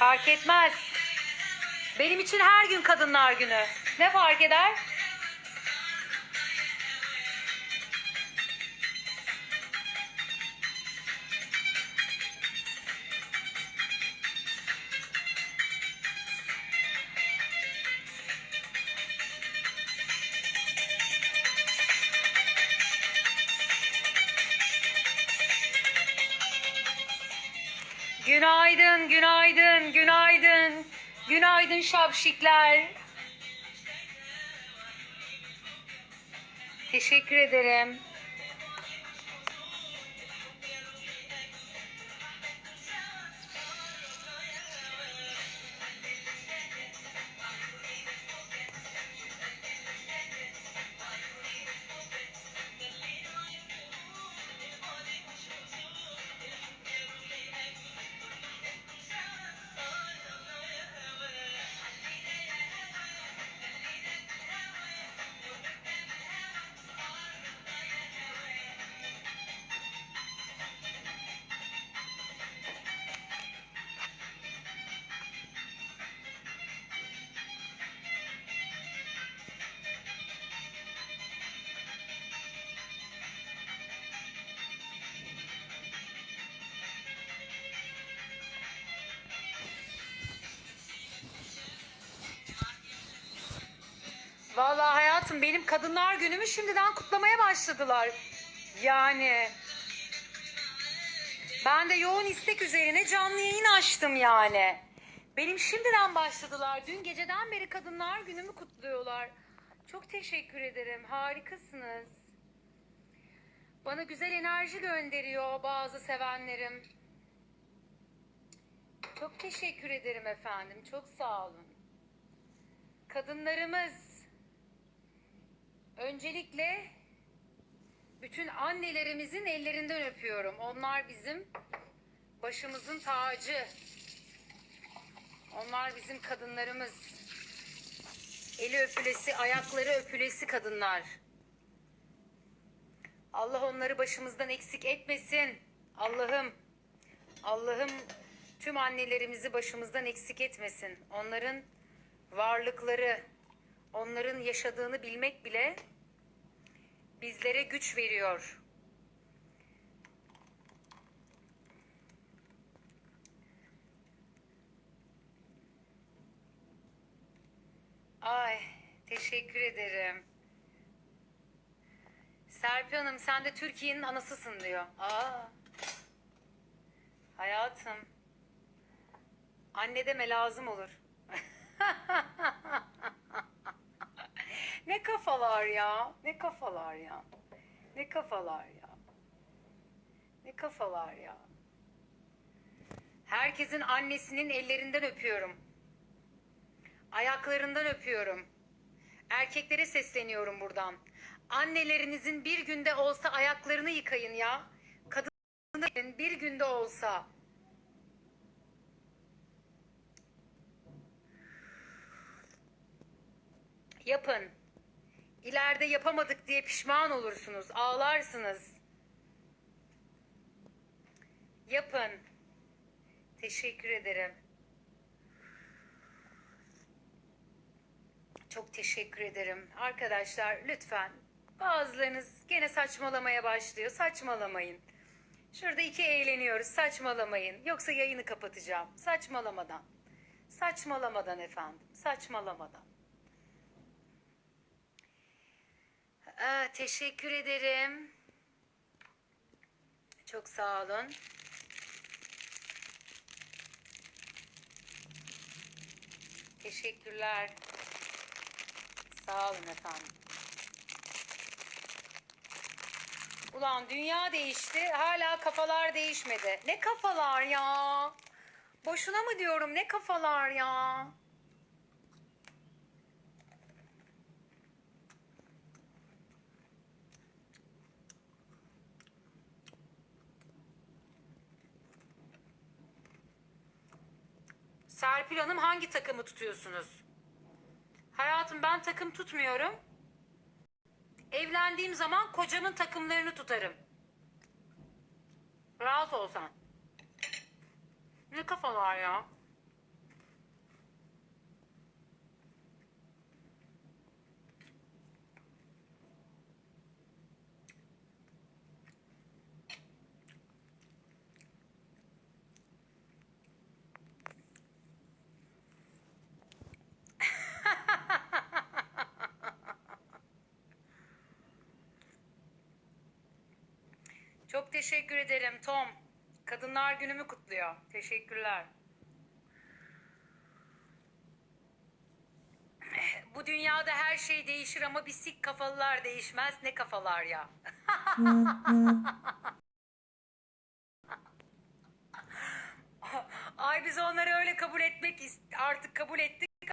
Fark etmez. Benim için her gün kadınlar günü. Ne fark eder? Günaydın, günaydın, günaydın. Günaydın şapşikler. Teşekkür ederim. Vallahi hayatım benim kadınlar günümü şimdiden kutlamaya başladılar. Yani ben de yoğun istek üzerine canlı yayın açtım yani. Benim şimdiden başladılar. Dün geceden beri kadınlar günümü kutluyorlar. Çok teşekkür ederim. Harikasınız. Bana güzel enerji gönderiyor bazı sevenlerim. Çok teşekkür ederim efendim. Çok sağ olun. Kadınlarımız Öncelikle bütün annelerimizin ellerinden öpüyorum. Onlar bizim başımızın tacı. Onlar bizim kadınlarımız. Eli öpülesi, ayakları öpülesi kadınlar. Allah onları başımızdan eksik etmesin. Allah'ım, Allah'ım tüm annelerimizi başımızdan eksik etmesin. Onların varlıkları, onların yaşadığını bilmek bile bizlere güç veriyor. Ay, teşekkür ederim. Serpil Hanım sen de Türkiye'nin anasısın diyor. Aa. Hayatım. Anne deme lazım olur. ne kafalar ya. Ne kafalar ya. Ne kafalar ya. Ne kafalar ya. Herkesin annesinin ellerinden öpüyorum. Ayaklarından öpüyorum. Erkeklere sesleniyorum buradan. Annelerinizin bir günde olsa ayaklarını yıkayın ya. Kadınların bir günde olsa. Yapın. İleride yapamadık diye pişman olursunuz. Ağlarsınız. Yapın. Teşekkür ederim. Çok teşekkür ederim. Arkadaşlar lütfen bazılarınız gene saçmalamaya başlıyor. Saçmalamayın. Şurada iki eğleniyoruz. Saçmalamayın. Yoksa yayını kapatacağım. Saçmalamadan. Saçmalamadan efendim. Saçmalamadan. Aa, teşekkür ederim. Çok sağ olun. Teşekkürler. Sağ olun efendim. Ulan dünya değişti, hala kafalar değişmedi. Ne kafalar ya? Boşuna mı diyorum ne kafalar ya? Serpil Hanım hangi takımı tutuyorsunuz? Hayatım ben takım tutmuyorum. Evlendiğim zaman kocamın takımlarını tutarım. Rahat ol sen. Ne kafalar ya? Teşekkür ederim Tom. Kadınlar günümü kutluyor. Teşekkürler. Bu dünyada her şey değişir ama bir sik kafalılar değişmez. Ne kafalar ya. Ay biz onları öyle kabul etmek artık kabul ettik.